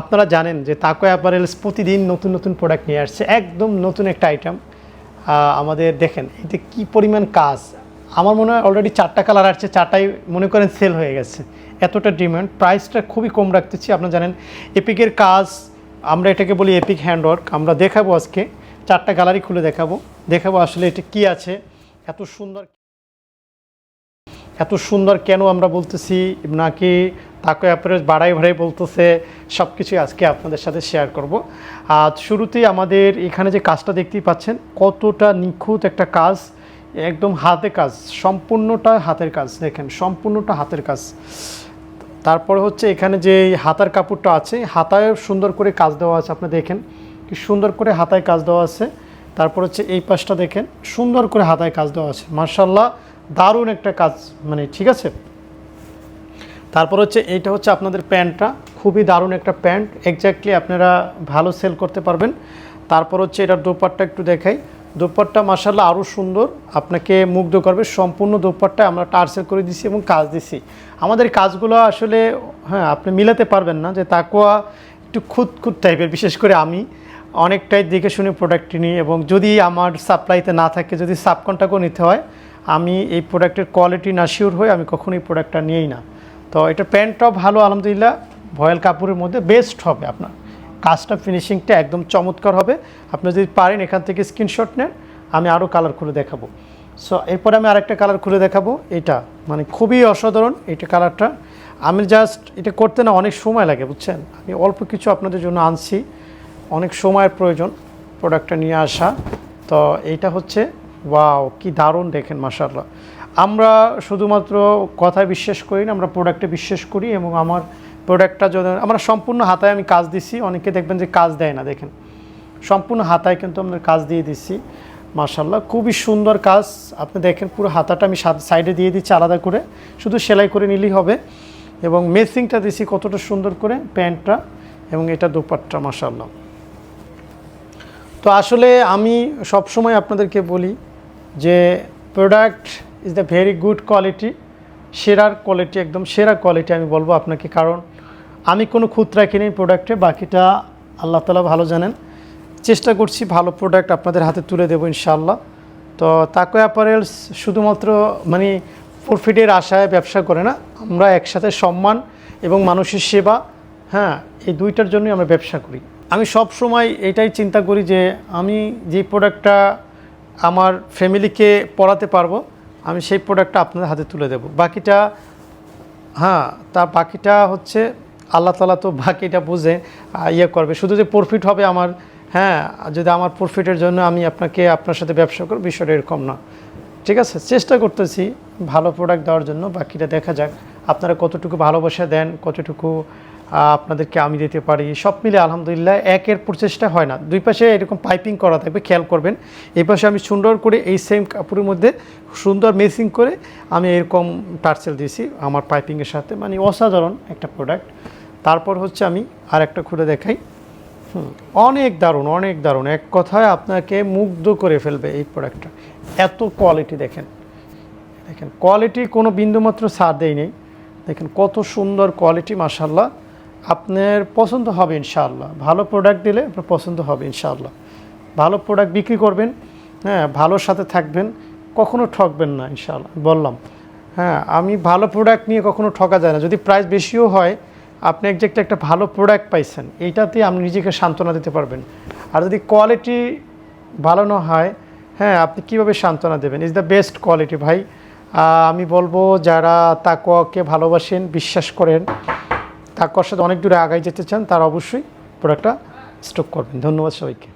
আপনারা জানেন যে তাকো অ্যাপারেলস প্রতিদিন নতুন নতুন প্রোডাক্ট নিয়ে আসছে, একদম নতুন একটা আইটেম আমাদের দেখেন, এতে কি পরিমাণ কাজ? আমার মনে হয় অলরেডি চারটা কালার আসছে, চারটাই মনে করেন সেল হয়ে গেছে। এতটা ডিমান্ড প্রাইসটা খুবই কম রাখতেছি, আপনারা জানেন। এপিকের কাজ, আমরা এটাকে বলি এপিক হ্যান্ডওয়ার্ক আমরা দেখাবো আজকে, চারটা গ্যালারি খুলে দেখাবো। দেখাবো আসলে এটা কি আছে, এত সুন্দর এত সুন্দর কেন আমরা বলতেছি, নাকি তাকে অ্যাপারেজ বাড়াই ভাড়াই বলতেছে সব কিছুই আজকে আপনাদের সাথে শেয়ার করব। আর শুরুতেই আমাদের এখানে যে কাজটা দেখতেই পাচ্ছেন, কতটা নিখুঁত একটা কাজ, একদম হাতে কাজ, সম্পূর্ণটা হাতের কাজ, দেখেন, সম্পূর্ণটা হাতের কাজ। তারপরে হচ্ছে এখানে যে হাতার কাপড়টা আছে হাতায় সুন্দর করে কাজ দেওয়া আছে, আপনি দেখেন, কি সুন্দর করে হাতায় কাজ দেওয়া আছে। তারপর হচ্ছে এই পাশটা দেখেন, সুন্দর করে হাতায় কাজ দেওয়া আছে। মার্শাল্লাহ দারুণ একটা কাজ মানে ঠিক আছে? তারপর হচ্ছে এইটা হচ্ছে আপনাদের প্যান্টটা। খুবই দারুণ একটা প্যান্ট। এক্স্যাক্টলি আপনারা ভালো সেল করতে পারবেন। তারপর হচ্ছে এটার দোপাট্টা একটু দেখাই। দোপাট্টা মাসাল্লাহ আরও সুন্দর। আপনাকে মুগ্ধ করবে। সম্পূর্ণ দোপাট্টা আমরা টার্সেল করে দিছি এবং কাজ দিছি। আমাদের কাজগুলো আসলে হ্যাঁ আপনি মিলাতে পারবেন না যে তাকুয়া একটু খুদ টাইপের বিশেষ করে আমি। অনেকটাই দেখে শুনে প্রোডাক্ট নিই এবং যদি আমার সাপ্লাইতে না থাকে, যদি সাবকন্ট্রাক্টও নিতে হয়, আমি এই প্রোডাক্টের কোয়ালিটি না শিওর হয়ে আমি কখনোই প্রোডাক্টটা নিয়েই না। তো এটা প্যান্টটাও ভালো, আলহামদুলিল্লাহ। ভয়েল কাপড়ের মধ্যে বেস্ট হবে আপনার। কাজটা ফিনিশিংটা একদম চমৎকার হবে। আপনি যদি পারেন এখান থেকে স্ক্রিনশট নেন, আমি আরও কালার খুলে দেখাবো। সো এরপরে আমি আরেকটা কালার খুলে দেখাবো। এটা মানে খুবই অসাধারণ এটা কালারটা আমি জাস্ট এটা করতে না অনেক সময় লাগে, বুঝছেন? আমি অল্প কিছু আপনাদের জন্য আনছি। অনেক সময়ের প্রয়োজন প্রোডাক্টটা নিয়ে আসা। তো এইটা হচ্ছে ওয়াও কি দারুণ দেখেন মাসাল্লাহ আমরা শুধুমাত্র কথায় বিশ্বাস করি না, আমরা প্রোডাক্টে বিশ্বাস করি এবং আমার প্রোডাক্টটা যদি আমরা সম্পূর্ণ হাতায় আমি কাজ দিছি, অনেকে দেখবেন যে কাজ দেয় না, দেখেন। সম্পূর্ণ হাতায় কিন্তু আমরা কাজ দিয়ে দিচ্ছি মার্শাল্লাহ খুবই সুন্দর কাজ। আপনি দেখেন পুরো হাতাটা আমি সাইডে দিয়ে দিচ্ছি আলাদা করে, শুধু সেলাই করে নিলেই হবে। এবং মেসিংটা দিছি কতটা সুন্দর করে, প্যান্টটা এবং এটা দুপাট্টা মার্শাল্লাহ তো আসলে আমি সবসময় আপনাদেরকে বলি যে product is the very good quality সেরার কোয়ালিটি একদম সেরা কোয়ালিটি আমি বলব আপনাকে। কারণ আমি কোনো খুচরা কিনি প্রোডাক্টে বাকিটা আল্লাহ তালা ভালো জানেন। চেষ্টা করছি ভালো প্রোডাক্ট আপনাদের হাতে তুলে দেবো ইনশাল্লাহ তো তাকো অ্যাপারেলস শুধুমাত্র মানে প্রফিটের আশায় ব্যবসা করে না, আমরা একসাথে সম্মান এবং মানুষের সেবা হ্যাঁ এই দুইটার জন্যই আমরা ব্যবসা করি। আমি সব সময় এটাই চিন্তা করি যে আমি যে প্রোডাক্টটা আমার ফ্যামিলিকে পড়াতে পারব আমি সেই প্রোডাক্টটা আপনাদের হাতে তুলে দেব। বাকিটা হ্যাঁ তা বাকিটা হচ্ছে আল্লাহ তালা তো বাকিটা বুঝে ইয়ে করবে। শুধু যে প্রফিট হবে আমার হ্যাঁ যদি আমার প্রফিটের জন্য আমি আপনাকে, আপনার সাথে ব্যবসা করব, বিষয়টা এরকম না। ঠিক আছে? চেষ্টা করতেছি ভালো প্রোডাক্ট দেওয়ার জন্য, বাকিটা দেখা যাক। আপনারা কতটুকু ভালোবাসা দেন, কতটুকু আপনাদেরকে আমি দিতে পারি। সব মিলে আলহামদুলিল্লাহ একের প্রচেষ্টা হয় না। দুই পাশে এরকম পাইপিং করা থাকবে খেয়াল করবেন। এই পাশে আমি সুন্দর করে এই সেম কাপড়ের মধ্যে সুন্দর মেসিং করে আমি এরকম টার্সেল দিয়েছি আমার পাইপিংয়ের সাথে। মানে অসাধারণ একটা প্রোডাক্ট তারপর হচ্ছে আমি আর একটা খুলে দেখাই। হুম, অনেক দারুণ অনেক দারুণ। এক কথায় আপনাকে মুগ্ধ করে ফেলবে এই প্রোডাক্টটা এত কোয়ালিটি দেখেন। দেখেন কোয়ালিটি কোনো বিন্দুমাত্র ছাড় দেই নেই। দেখেন কত সুন্দর কোয়ালিটি মাসাল্লাহ আপনার পছন্দ হবে ইনশাআল্লাহ। ভালো প্রোডাক্ট দিলে আপনার পছন্দ হবে ইনশাআল্লাহ। ভালো প্রোডাক্ট বিক্রি করবেন হ্যাঁ ভালোর সাথে থাকবেন, কখনো ঠকবেন না ইনশাআল্লাহ। বললাম হ্যাঁ আমি ভালো প্রোডাক্ট নিয়ে কখনো ঠকা যায় না। যদি প্রাইস বেশিও হয়, আপনি একজ্যাক্ট একটা ভালো প্রোডাক্ট পাইছেন, এইটাতে আপনি নিজেকে সান্ত্বনা দিতে পারবেন। আর যদি কোয়ালিটি ভালো না হয় হ্যাঁ আপনি কীভাবে সান্ত্বনা দেবেন? ইজ দ্য বেস্ট কোয়ালিটি ভাই। আমি বলব, যারা তাকুয়াকে ভালোবাসেন, বিশ্বাস করেন তাকুয়ার কষ্ট অনেক দূরে আগায় যেতে চান তার অবশ্যই প্রোডাক্টটা স্টক করবেন। ধন্যবাদ সবাইকে।